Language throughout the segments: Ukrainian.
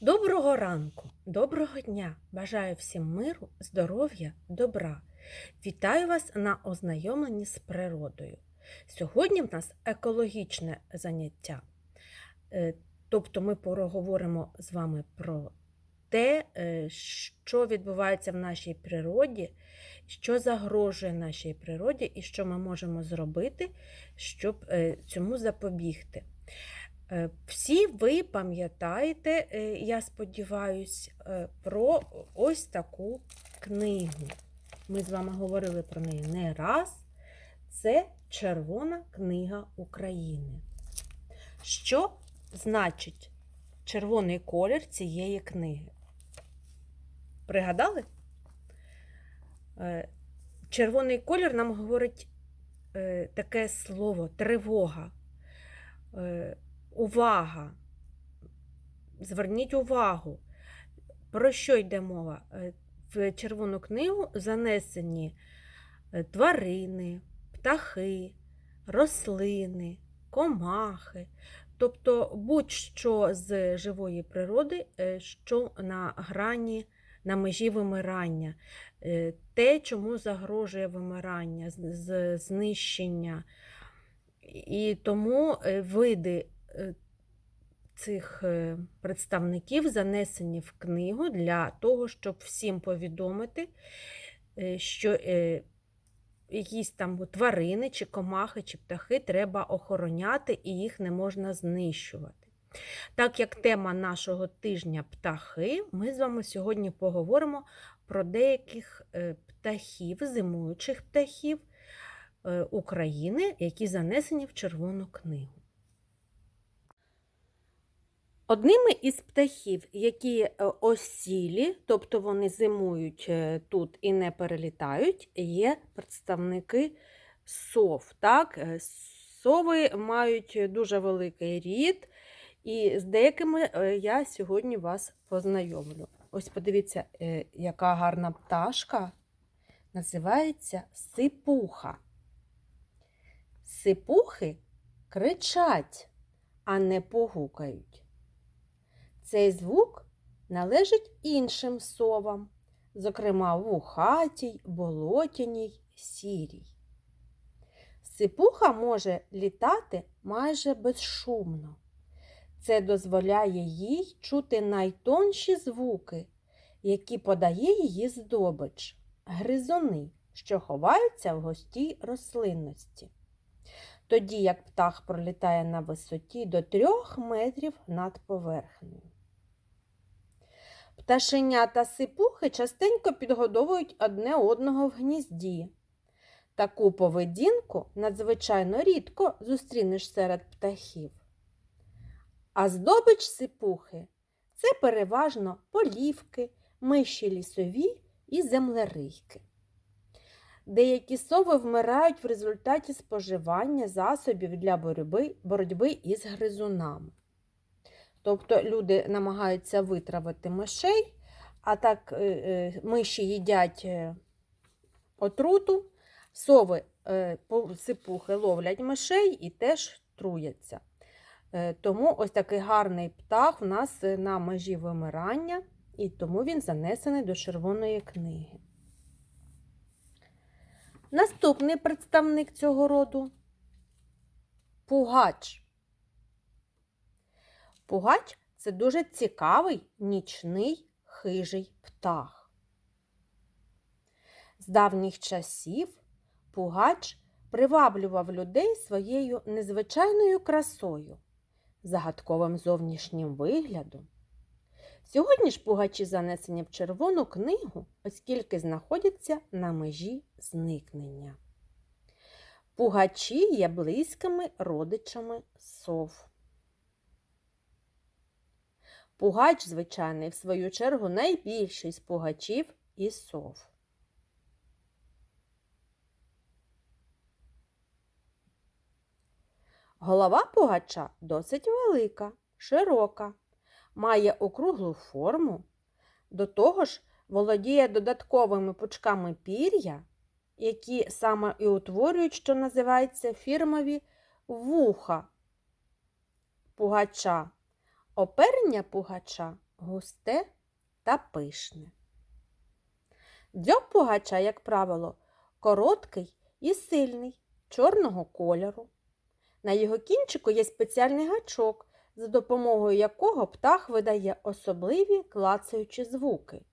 Доброго ранку, доброго дня! Бажаю всім миру, здоров'я, добра. Вітаю вас на ознайомленні з природою. Сьогодні в нас екологічне заняття. Е, Тобто ми поговоримо з вами про те, е, що відбувається в нашій природі, що загрожує нашій природі і що ми можемо зробити, щоб е, цьому запобігти. Е, Всі ви пам'ятаєте, е, я сподіваюся, про ось таку книгу. Ми з вами говорили про неї не раз. Це Червона книга України. Що значить червоний колір цієї книги? Пригадали? Е, Червоний колір нам говорить е, таке слово тривога. Увага. Зверніть увагу, про що йде мова? Е, В Червону книгу занесені е, тварини, птахи, рослини, комахи, тобто будь-що з живої природи, е, що на грані, на межі вимирання, те, чому загрожує вимирання, знищення. І тому види цих е, представників занесені в книгу для того, щоб всім повідомити, е, що е, якісь там тварини, чи комахи, чи птахи треба охороняти і їх не можна знищувати. Так як тема нашого тижня птахи, ми з вами сьогодні поговоримо про деяких е, птахів, зимуючих птахів е, України, які занесені в Червону книгу. Одними із птахів, які е, осілі, тобто вони зимують е, тут і не перелітають, є представники сов. Так? Е, Сови мають дуже великий рід, і з деякими я сьогодні вас познайомлю. Ось подивіться, яка гарна пташка. Називається сипуха. Сипухи кричать, а не погукають. Цей звук належить іншим совам, зокрема вухатій, болотяній, сірій. Сипуха може літати майже безшумно. Це дозволяє їй чути найтонші звуки, які подає її здобич гризуни, що ховаються в густій рослинності. Тоді як птах пролітає на висоті до трьох метрів над поверхнею. Пташеня та сипухи частенько підгодовують одне одного в гнізді. Таку поведінку надзвичайно рідко зустрінеш серед птахів. А здобич сипухи це переважно полівки, миші лісові і землерийки. Деякі сови вмирають в результаті споживання засобів для боротьби, із гризунами. Тобто люди намагаються витравити мишей, а так е, е, миші їдять е, отруту, сови сипухи ловлять мишей і теж труяться. Тому ось такий гарний птах у нас на межі вимирання, і тому він занесений до червоної книги. Наступний представник цього роду пугач. Пугач це дуже цікавий нічний хижий птах. З давніх часів пугач приваблював людей своєю незвичайною красою, загадковим зовнішнім виглядом. Сьогодні ж пугачі занесені в червону книгу, оскільки знаходяться на межі зникнення. Пугачі є близькими родичами сов. Пугач, звичайний, в свою чергу, найбільший з пугачів і сов. Голова пугача досить велика, широка, має округлу форму, до того ж володіє додатковими пучками пір'я, які саме і утворюють, що називається фірмові вуха пугача. Оперення пугача густе та пишне. Дзьоб пугача, як правило, короткий і сильний, чорного кольору. На його кінчику є спеціальний гачок, за допомогою якого птах видає особливі клацаючі звуки.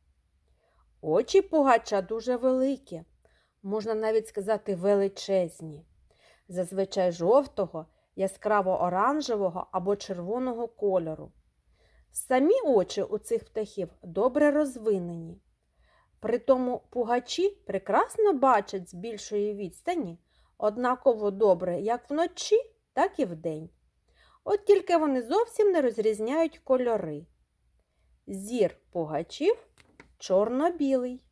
Очі пугача дуже великі, можна навіть сказати величезні, зазвичай жовтого, яскраво оранжевого або червоного кольору. Самі очі у цих птахів добре розвинені. Притому пугачі прекрасно бачать з більшої відстані, однаково добре як вночі, так і вдень. От тільки вони зовсім не розрізняють кольори. Зір пугачів чорно-білий.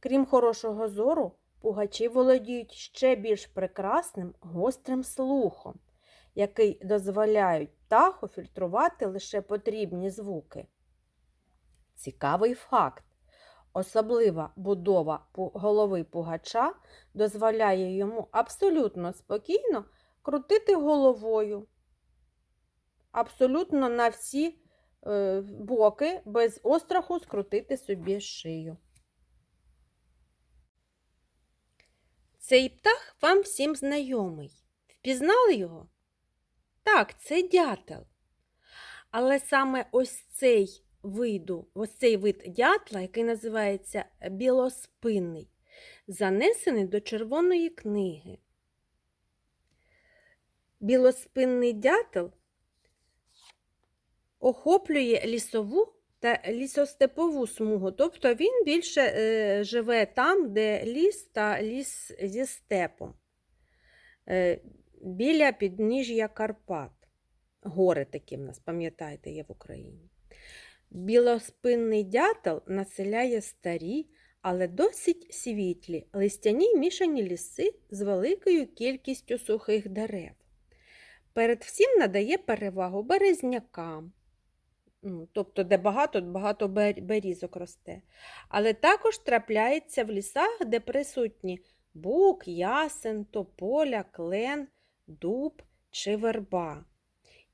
Крім хорошого зору, пугачі володіють ще більш прекрасним гострим слухом, який дозволяють птаху фільтрувати лише потрібні звуки. Цікавий факт. Особлива будова голови пугача дозволяє йому абсолютно спокійно крутити головою, абсолютно на всі е, боки, без остраху скрутити собі шию. Цей птах вам всім знайомий. Впізнали його? Так, це дятел. Але саме ось цей виду, ось цей вид дятла, який називається білоспинний, занесений до червоної книги. Білоспинний дятел охоплює лісову та лісостепову смугу, тобто він більше е, живе там, де ліс та ліс зі степом, е, біля підніжжя Карпат. Гори такі в нас, пам'ятаєте, є в Україні. Білоспинний дятел населяє старі, але досить світлі, листяні мішані ліси з великою кількістю сухих дерев. Перед всім надає перевагу березнякам, ну, тобто де багато багато берізок росте. Але також трапляється в лісах, де присутні бук, ясен, тополя, клен, дуб чи верба.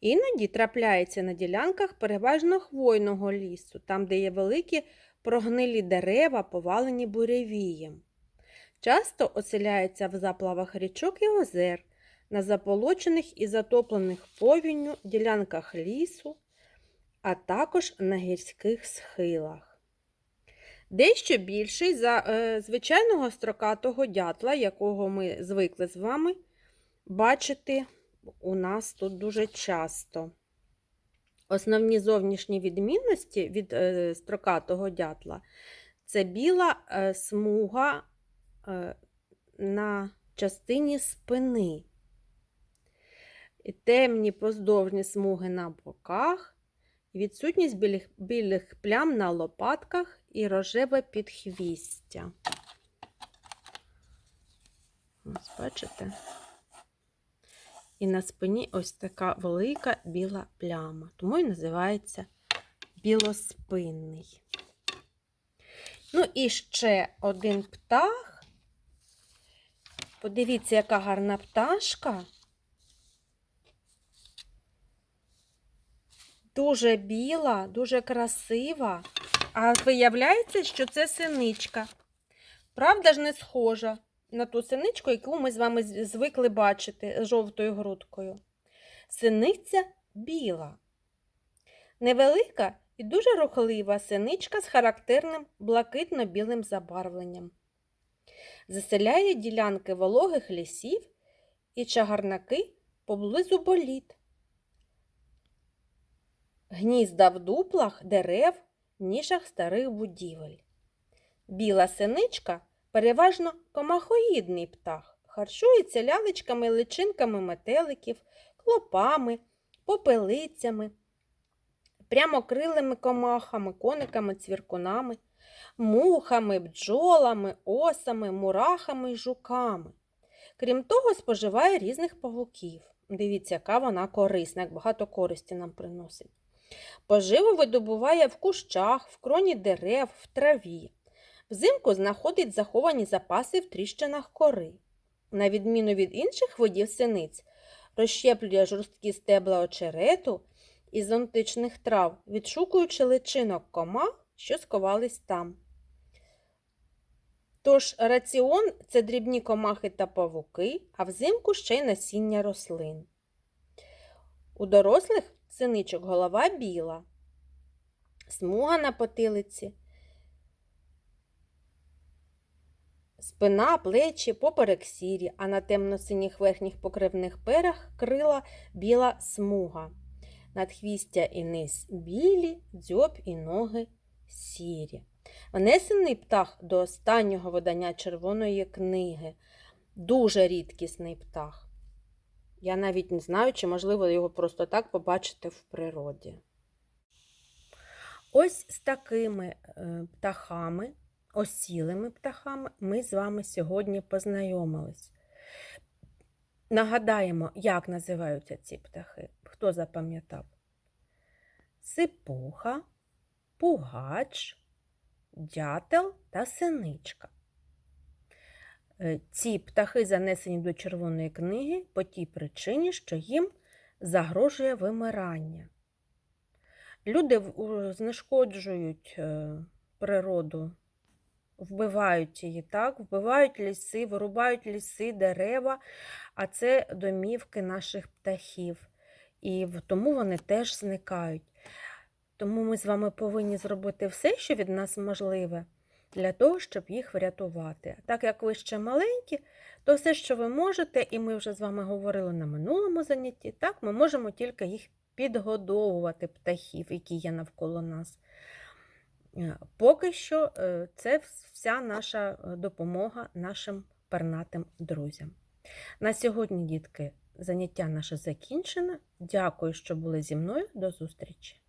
Іноді трапляється на ділянках переважно хвойного лісу, там, де є великі прогнилі дерева, повалені буревієм. Часто оселяється в заплавах річок і озер, на заполочених і затоплених повінню ділянках лісу, а також на гірських схилах. Дещо більший за е, звичайного строкатого дятла, якого ми звикли з вами бачити у нас тут дуже часто. Основні зовнішні відмінності від е, строкатого дятла це біла е, смуга е, на частині спини, темні поздовжні смуги на боках, відсутність білих, білих плям на лопатках і рожеве підхвістя. Ось, бачите? І на спині ось така велика біла пляма, тому і називається білоспинний. Ну і ще один птах. Подивіться, яка гарна пташка. Дуже біла, дуже красива. А виявляється, що це синичка. Правда ж не схожа на ту синичку, яку ми з вами звикли бачити жовтою грудкою. Синиця біла. Невелика і дуже рухлива синичка з характерним блакитно-білим забарвленням. Заселяє ділянки вологих лісів і чагарнаки поблизу боліт. Гнізда в дуплах дерев, нішах старих будівель. Біла синичка переважно комахоїдний птах, харчується лялечками, личинками метеликів, клопами, попелицями, прямокрилими комахами, кониками, цвіркунами, мухами, бджолами, осами, мурахами й жуками. Крім того, споживає різних павуків. Дивіться, яка вона корисна, як багато користі нам приносить. Поживу видобуває в кущах, в кроні дерев, в траві. Взимку знаходить заховані запаси в тріщинах кори. На відміну від інших видів синиць, розщеплює жорсткі стебла очерету із зонтичних трав, відшукуючи личинок комах, що сховались там. Тож раціон це дрібні комахи та павуки, а взимку ще й насіння рослин. У дорослих синичок голова біла, смуга на потилиці, спина, плечі, поперек сірі, а на темно-синіх верхніх покривних перах крила біла смуга. Надхвістя і низ білі, дзьоб і ноги сірі. Внесений птах до останнього видання червоної книги. Дуже рідкісний птах. Я навіть не знаю, чи можливо його просто так побачити в природі. Ось з такими е, птахами, осілими птахами, ми з вами сьогодні познайомились. Нагадаємо, як називаються ці птахи. Хто запам'ятав? Сипуха, пугач, дятел та синичка. Е, Ці птахи занесені до Червоної книги по тій причині, що їм загрожує вимирання. Люди знешкоджують е, природу, вбивають її, так? вбивають ліси, вирубають ліси, дерева, а це домівки наших птахів. І тому вони теж зникають. Тому ми з вами повинні зробити все, що від нас можливе, для того, щоб їх врятувати. Так як ви ще маленькі, то все, що ви можете, і ми вже з вами говорили на минулому занятті, так, ми можемо тільки їх підгодовувати птахів, які є навколо нас. Е, Поки що е, це вся наша е, допомога нашим пернатим друзям. На сьогодні, дітки, заняття наше закінчено. Дякую, що були зі мною. До зустрічі!